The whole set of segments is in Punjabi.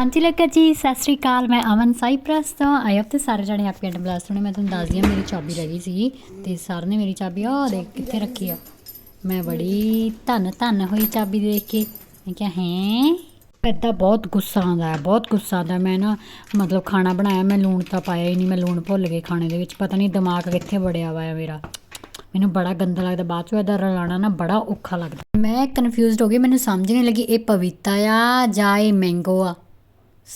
ਹਾਂਜੀ ਲੱਗਾ ਜੀ, ਸਤਿ ਸ੍ਰੀ ਅਕਾਲ, ਮੈਂ ਅਮਨ ਸਾਈਪ੍ਰਸ ਤੋਂ ਆਈ ਹੋਪ ਤੇ ਸਾਰੇ ਜਣੇ ਹੈਪੀ ਐਂਡ ਬਲਾਸਟ ਹੋਣੇ। ਮੈਂ ਤੁਹਾਨੂੰ ਦੱਸਦੀ ਹਾਂ, ਮੇਰੀ ਚਾਬੀ ਰਹਿ ਗਈ ਸੀ ਤੇ ਸਰ ਨੇ ਮੇਰੀ ਚਾਬੀ ਉਹ ਦੇਖ ਕਿੱਥੇ ਰੱਖੀ ਆ। ਮੈਂ ਬੜੀ ਧੰਨ ਧੰਨ ਹੋਈ ਚਾਬੀ ਦੇਖ ਕੇ। ਮੈਂ ਕਿਹਾ, ਹੈ? ਇੱਦਾਂ ਬਹੁਤ ਗੁੱਸਾ ਆਉਂਦਾ ਹੈ, ਬਹੁਤ ਗੁੱਸਾ ਆਉਂਦਾ ਮੈਂ ਨਾ ਮਤਲਬ ਖਾਣਾ ਬਣਾਇਆ, ਮੈਂ ਲੂਣ ਤਾਂ ਪਾਇਆ ਹੀ ਨਹੀਂ, ਮੈਂ ਲੂਣ ਭੁੱਲ ਗਈ ਖਾਣੇ ਦੇ ਵਿੱਚ। ਪਤਾ ਨਹੀਂ ਦਿਮਾਗ ਕਿੱਥੇ ਵੜਿਆ ਵਾ ਮੇਰਾ। ਮੈਨੂੰ ਬੜਾ ਗੰਦਾ ਲੱਗਦਾ, ਬਾਅਦ ਚੋਂ ਇਹਦਾ ਰਲਾਣਾ ਨਾ ਬੜਾ ਔਖਾ ਲੱਗਦਾ। ਮੈਂ ਕਨਫਿਊਜ਼ਡ ਹੋ ਗਈ, ਮੈਨੂੰ ਸਮਝ ਨਹੀਂ ਲੱਗੀ, ਇਹ ਪਪੀਤਾ ਆ ਜਾਂ ਇਹ ਮੈਂਗੋ ਆ?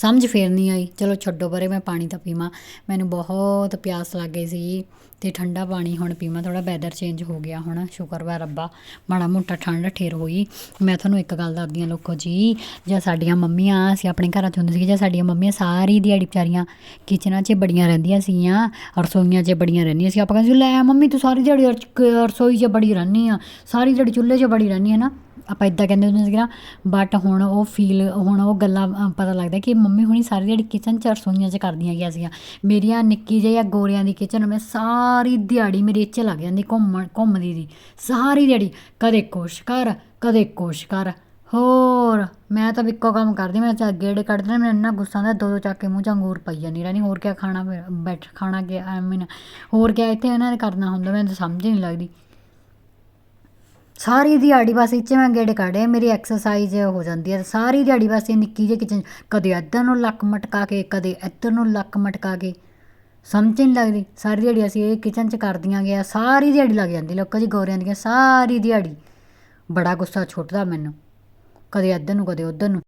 ਸਮਝ ਫੇਰ ਨਹੀਂ ਆਈ। ਚਲੋ ਛੱਡੋ ਪਰੇ, ਮੈਂ ਪਾਣੀ ਤਾਂ ਪੀਵਾਂ। ਮੈਨੂੰ ਬਹੁਤ ਪਿਆਸ ਲੱਗ ਗਈ ਸੀ ਤੇ ਠੰਡਾ ਪਾਣੀ ਹੁਣ ਪੀਵਾਂ। ਥੋੜਾ ਵੈਦਰ ਚੇਂਜ ਹੋ ਗਿਆ ਹੁਣ, ਸ਼ੁਕਰ ਵਾ ਰੱਬਾ। ਮਾੜਾ ਮੋਟਾ ਠੰਡ ਠੇਰ ਹੋਈ। ਮੈਂ ਤੁਹਾਨੂੰ ਇੱਕ ਗੱਲ ਦੱਸਦੀ ਹਾਂ ਲੋਕੋ ਜੀ, ਜਾਂ ਸਾਡੀਆਂ ਮੰਮੀਆਂ, ਅਸੀਂ ਆਪਣੇ ਘਰਾਂ 'ਚ ਹੁੰਦੇ ਸੀ ਜਾਂ ਸਾਡੀਆਂ ਮੰਮੀਆਂ ਸਾਰੀ ਦਿਹਾੜੀ ਵਿਚਾਰੀਆਂ ਕਿਚਨਾਂ 'ਚ ਬੜੀਆਂ ਰਹਿੰਦੀਆਂ ਸੀਗੀਆਂ, ਰਸੋਈਆਂ 'ਚ ਬੜੀਆਂ ਰਹਿੰਦੀਆਂ ਸੀ। ਆਪਾਂ ਕਹਿੰਦੇ ਸੀ, ਲੈ ਮੰਮੀ, ਤੂੰ ਸਾਰੀ ਦਿਹਾੜੀ ਰਸੋਈ 'ਚ ਬੜੀ ਰਹਿੰਦੀ ਆ। ਸਾਰੀ ਦਿਹਾੜੀ ਚੁੱਲ੍ਹੇ 'ਚ ਬੜੀ ਰਹਿੰਦੀ ਹੈ ਨਾ। ਆਪਾਂ ਇਦਾਂ ਕਹਿੰਦੇ ਹੁੰਦੇ ਸੀਗੇ ਨਾ ਬਟ ਹੁਣ ਉਹ ਫੀਲ ਹੁਣ ਉਹ ਗੱਲਾਂ ਪਤਾ ਲੱਗਦਾ ਕਿ ਮੰਮੀ ਹੁਣੀ ਸਾਰੀ ਦਿਹਾੜੀ ਕਿਚਨ 'ਚ ਰਸੋਈਆਂ 'ਚ ਕਰਦੀਆਂ ਗਿਆ ਸੀਗੀਆਂ। ਮੇਰੀਆਂ ਨਿੱਕੀ ਜਿਹੀ ਆ ਗੋਰਿਆਂ ਦੀ ਕਿਚਨ ਮੈਂ ਸਾਰੀ ਦਿਹਾੜੀ ਮੇਰੀ ਇੱਥੇ ਲੱਗ ਜਾਂਦੀ ਘੁੰਮਣ, ਘੁੰਮਦੀ ਦੀ। ਸਾਰੀ ਦਿਹਾੜੀ, ਕਦੇ ਕੁਛ ਕਰ, ਕਦੇ ਕੁਛ ਕਰ। ਹੋਰ, ਮੈਂ ਤਾਂ ਇੱਕੋ ਕੰਮ ਕਰਦੀ, ਮੈਂ ਚਾ ਗੇੜੇ ਕੱਢਦੇ ਨੇ ਮੈਨੂੰ ਇੰਨਾ ਗੁੱਸਾ ਆਉਂਦਾ ਦੋ ਦੋ ਚੱਕ ਕੇ ਮੂੰਹ 'ਚ ਅੰਗੂਰ ਪਈ ਜਾਂਦੀ ਰਹਿਣੀ ਹੋਰ ਕਿਆ ਖਾਣਾ ਫਿਰ, ਬੈਠ, ਖਾਣਾ ਕਿ ਆਈ ਮੀਨ ਹੋਰ ਕਿਆ ਇੱਥੇ ਇਹਨਾਂ ਨੇ ਕਰਨਾ ਹੁੰਦਾ, ਮੈਨੂੰ ਤਾਂ ਸਮਝ ਹੀ ਨਹੀਂ ਲੱਗਦੀ। ਸਾਰੀ ਦਿਹਾੜੀ ਬਸ ਇੱਥੇ ਮੈਂ ਗੇੜੇ ਕੱਢੇ ਮੇਰੀ ਐਕਸਰਸਾਈਜ਼ ਹੋ ਜਾਂਦੀ ਹੈ ਸਾਰੀ ਦਿਹਾੜੀ ਬਸ ਇਹ ਨਿੱਕੀ ਜਿਹੀ ਕਿਚਨ ਕਦੇ ਇੱਧਰ ਨੂੰ ਲੱਕ ਮਟਕਾ ਕੇ, ਕਦੇ ਇੱਧਰ ਨੂੰ ਲੱਕ ਮਟਕਾ ਕੇ। ਸਮਝ ਹੀ ਨਹੀਂ ਲੱਗਦੀ, ਸਾਰੀ ਦਿਹਾੜੀ ਅਸੀਂ ਇਹ ਕਿਚਨ 'ਚ ਕਰਦੀਆਂ ਗਿਆ ਸਾਰੀ ਦਿਹਾੜੀ ਲੱਗ ਜਾਂਦੀ, ਲੋਕਾਂ ਦੀ ਗੋਰਿਆਂ ਦੀਆਂ ਸਾਰੀ ਦਿਹਾੜੀ। ਬੜਾ ਗੁੱਸਾ ਛੁੱਟਦਾ ਮੈਨੂੰ, ਕਦੇ ਇੱਧਰ ਨੂੰ, ਕਦੇ ਉੱਧਰ ਨੂੰ।